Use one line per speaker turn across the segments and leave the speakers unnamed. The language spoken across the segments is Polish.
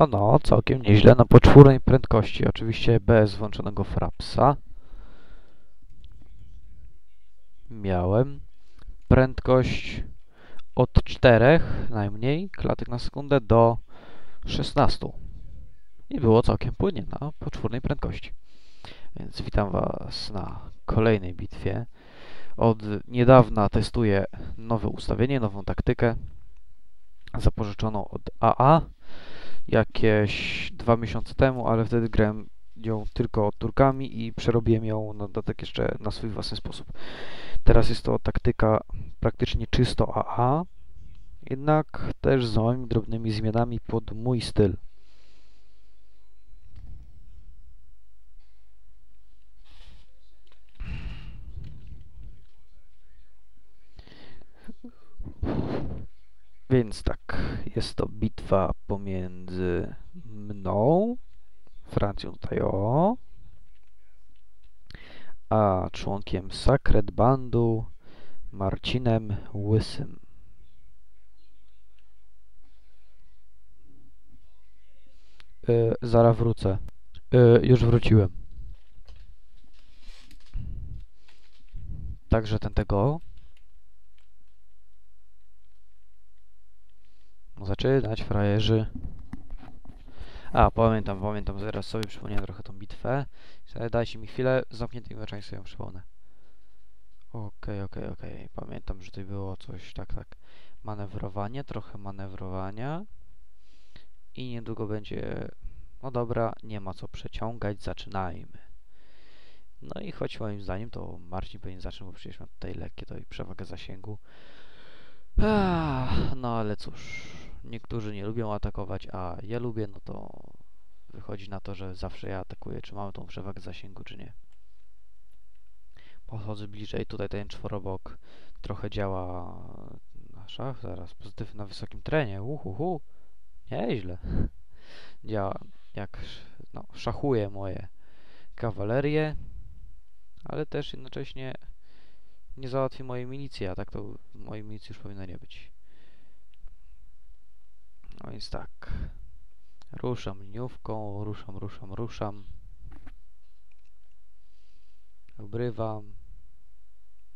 No, no, całkiem nieźle na poczwórnej prędkości. Oczywiście bez włączonego frapsa. Miałem prędkość od 4 najmniej klatek na sekundę do 16. I było całkiem płynnie na poczwórnej prędkości. Więc witam Was na kolejnej bitwie. Od niedawna testuję nowe ustawienie, nową taktykę zapożyczoną od AA jakieś dwa miesiące temu, ale wtedy grałem ją tylko Turkami i przerobiłem ją na dodatek jeszcze na swój własny sposób. Teraz jest to taktyka praktycznie czysto AA, jednak też z małymi drobnymi zmianami pod mój styl. Więc tak, jest to bitwa pomiędzy mną, Francją tutaj o, a członkiem Sacred Bandu Marcinem Łysym. Yy, zaraz wrócę. Yy, już wróciłem. Także ten tego Zaczynać, frajerzy. A, pamiętam, pamiętam, zaraz sobie przypomniałem trochę tą bitwę. Dajcie mi chwilę, z zamkniętymi sobie ją przypomnę. Okej, okay, okej, okay, okej. Okay. Pamiętam, że tutaj było coś, tak, tak. Manewrowanie, trochę manewrowania. I niedługo będzie... No dobra, nie ma co przeciągać, zaczynajmy. No i choć moim zdaniem to Marcin powinien zacząć, bo przecież ma tutaj lekkie to i przewagę zasięgu. Ach, no ale cóż, niektórzy nie lubią atakować, a ja lubię, no to wychodzi na to, że zawsze ja atakuję, czy mam tą przewagę zasięgu, czy nie. Podchodzę bliżej, tutaj ten czworobok trochę działa na szach, zaraz, pozytyw na wysokim trenie, uhuhu, nieźle. Działa jak, no, szachuje moje kawalerię, ale też jednocześnie nie załatwi mojej milicji, a tak to mojej milicji już powinno nie być. No więc tak. Ruszam liniówką, ruszam, ruszam, ruszam. Obrywam.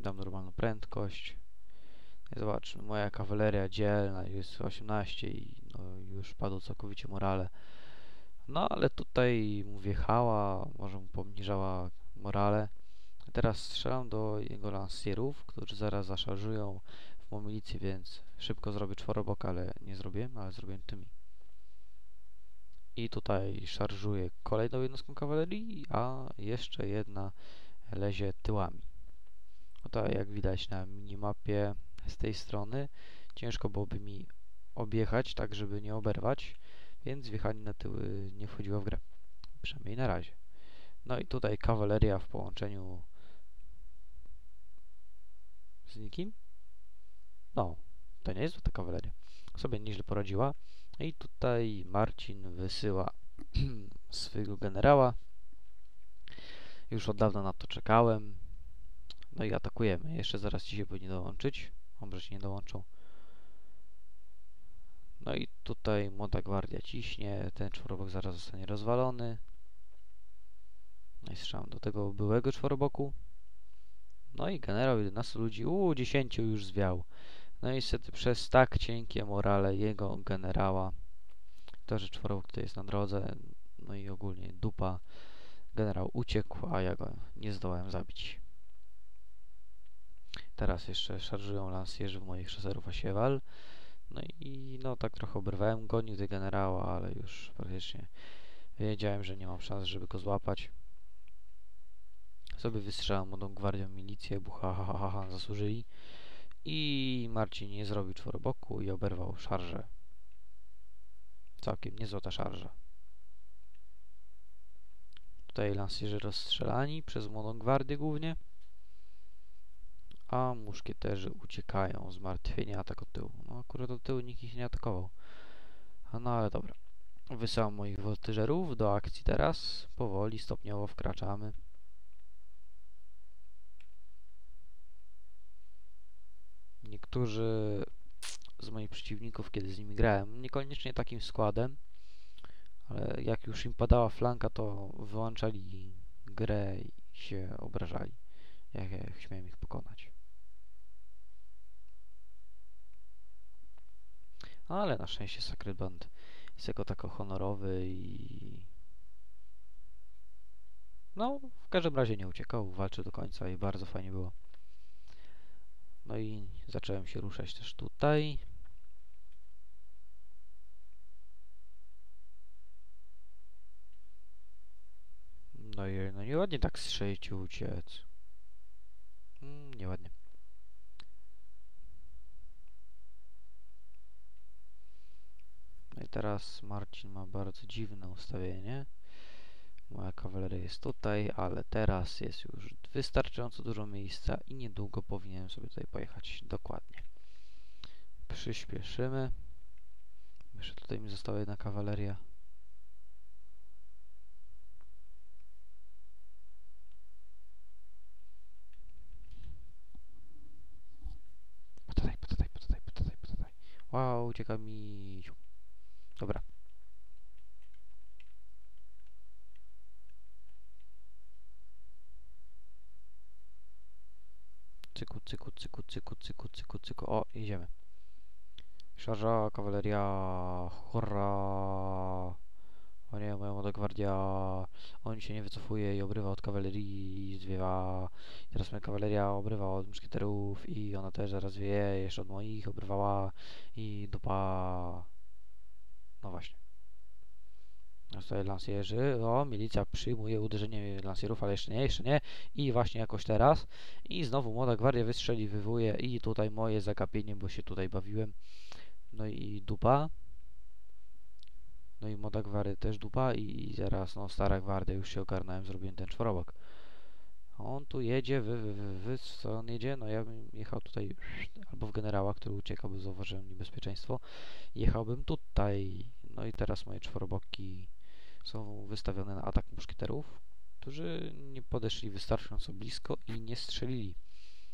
Dam normalną prędkość. I zobaczmy, moja kawaleria dzielna jest 18 i no, już padło całkowicie morale. No ale tutaj mu wjechała, może mu pomniżała morale. Teraz strzelam do jego lansierów, którzy zaraz zaszarżują moją milicję, więc szybko zrobię czworobok, ale nie zrobiłem, ale zrobiłem tymi. I tutaj szarżuję kolejną jednostką kawalerii, a jeszcze jedna lezie tyłami. Tutaj jak widać na minimapie z tej strony ciężko byłoby mi objechać tak, żeby nie oberwać, więc wjechanie na tyły nie wchodziło w grę. Przynajmniej na razie. No i tutaj kawaleria w połączeniu z nikim. No, to nie jest ta kawaleria. Sobie nieźle poradziła. I tutaj Marcin wysyła swojego generała. Już od dawna na to czekałem. No i atakujemy. Jeszcze zaraz ci się powinien dołączyć. Obrze się nie dołączą. No i tutaj młoda gwardia ciśnie. Ten czworobok zaraz zostanie rozwalony. No i strzelam do tego byłego czworoboku. No i generał 11 ludzi, uuu, 10 już zwiał. No i niestety przez tak cienkie morale jego generała, to, że czworok tutaj jest na drodze, no i ogólnie dupa, generał uciekł, a ja go nie zdołałem zabić. Teraz jeszcze szarżują lansjerzy w moich szaserów Asiewal. No i no tak trochę obrywałem, gonił tego generała, ale już praktycznie wiedziałem, że nie mam szans, żeby go złapać sobie wystrzelam młodą gwardią milicję, bucha, ha, ha, ha, zasłużyli. I Marcin nie zrobił czworoboku i oberwał szarżę. Całkiem niezłota szarża. Tutaj lansjerzy rozstrzelani przez młodą gwardię głównie. A muszkieterzy uciekają, zmartwieni atak od tyłu. No akurat od tyłu nikt ich nie atakował. No ale dobra. Wysyłam moich woltyżerów do akcji teraz. Powoli, stopniowo wkraczamy. Niektórzy z moich przeciwników, kiedy z nimi grałem, niekoniecznie takim składem, Ale jak już im padała flanka, to wyłączali grę i się obrażali, jak, jak śmiałem ich pokonać. Ale na szczęście Sacred Band jest jako tako honorowy i... No, w każdym razie nie uciekał, walczył do końca i bardzo fajnie było. No i zacząłem się ruszać też tutaj. No i no nieładnie tak strzelić i uciec. Mm, nieładnie. No i teraz Marcin ma bardzo dziwne ustawienie. Moja kawaleria jest tutaj, ale teraz jest już wystarczająco dużo miejsca i niedługo powinienem sobie tutaj pojechać dokładnie. Przyspieszymy. Jeszcze tutaj mi została jedna kawaleria. Potataj, potataj, potataj, potataj, potataj. Wow, ucieka mi... Dobra. Cyku, cyku, cyku, cyku, cyku, cyku, cyku. O, idziemy. Szarża, kawaleria, hurra. O nie, moja młoda gwardia. On się nie wycofuje i obrywa od kawalerii, zwiewa. Teraz moja kawaleria obrywa od muszkieterów i ona też zaraz wie, jeszcze od moich obrywała i dupa. No właśnie. Tutaj lansjerzy. O, milicja przyjmuje uderzenie lansjerów, ale jeszcze nie, jeszcze nie. I właśnie jakoś teraz. I znowu młoda gwardia wystrzeliwuje i tutaj moje zagapienie, bo się tutaj bawiłem. No i dupa. No i młoda gwardia też dupa i zaraz, no stara gwardia, już się ogarnąłem, zrobiłem ten czworobok. On tu jedzie, wy, wy, wy, wy, co on jedzie? No ja bym jechał tutaj albo w generała, który uciekał, bo zauważyłem niebezpieczeństwo. Jechałbym tutaj. No i teraz moje czworoboki są wystawione na atak muszkieterów, którzy nie podeszli wystarczająco blisko i nie strzelili.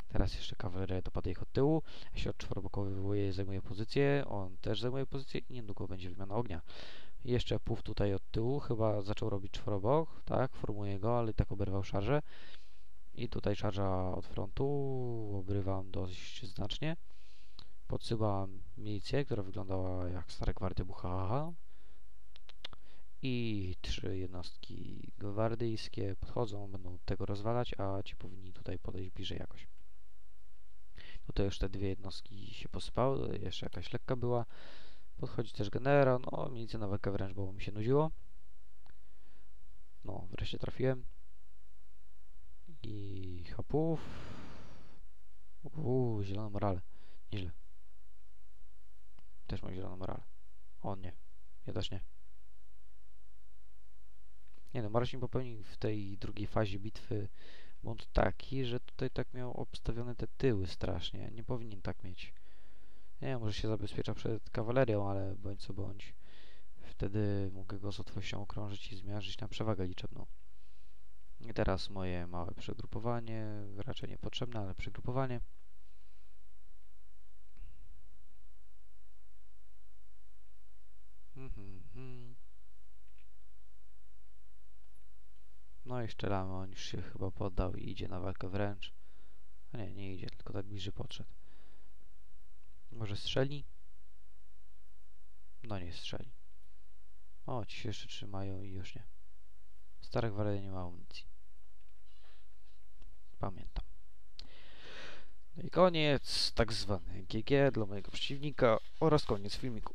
Teraz jeszcze kawaleria dopada ich od tyłu. Środek czworobokowy wywołuje, zajmuje pozycję. On też zajmuje pozycję i niedługo będzie wymiana ognia. Jeszcze pów tutaj od tyłu. Chyba zaczął robić czworobok. Tak, formuje go, ale tak oberwał szarżę. I tutaj szarża od frontu. Obrywam dość znacznie. Podsyłam milicję, która wyglądała jak stare gwardia Buchacha i trzy jednostki gwardyjskie podchodzą, będą tego rozwalać, a ci powinni tutaj podejść bliżej jakoś. Tutaj już te dwie jednostki się posypały, jeszcze jakaś lekka była. Podchodzi też generał, no milicja na walkę wręcz, bo mi się nudziło. No, wreszcie trafiłem. I hopów. Uuu, zielona morale. Nieźle. Też mam zieloną morale. On nie. Ja też nie. Nie no, Marcin popełnił w tej drugiej fazie bitwy błąd taki, że tutaj tak miał obstawione te tyły strasznie. Nie powinien tak mieć. Nie może się zabezpiecza przed kawalerią, ale bądź co bądź. Wtedy mogę go z łatwością okrążyć i zmiażdżyć na przewagę liczebną. I teraz moje małe przegrupowanie, raczej niepotrzebne, ale przegrupowanie. No i szczelamy, on już się chyba poddał i idzie na walkę wręcz. A nie, nie idzie, tylko tak bliżej podszedł. Może strzeli? No nie strzeli. O, ci się jeszcze trzymają i już nie. Starych gwardia nie ma amunicji. Pamiętam. No i koniec tak zwany GG dla mojego przeciwnika oraz koniec filmiku.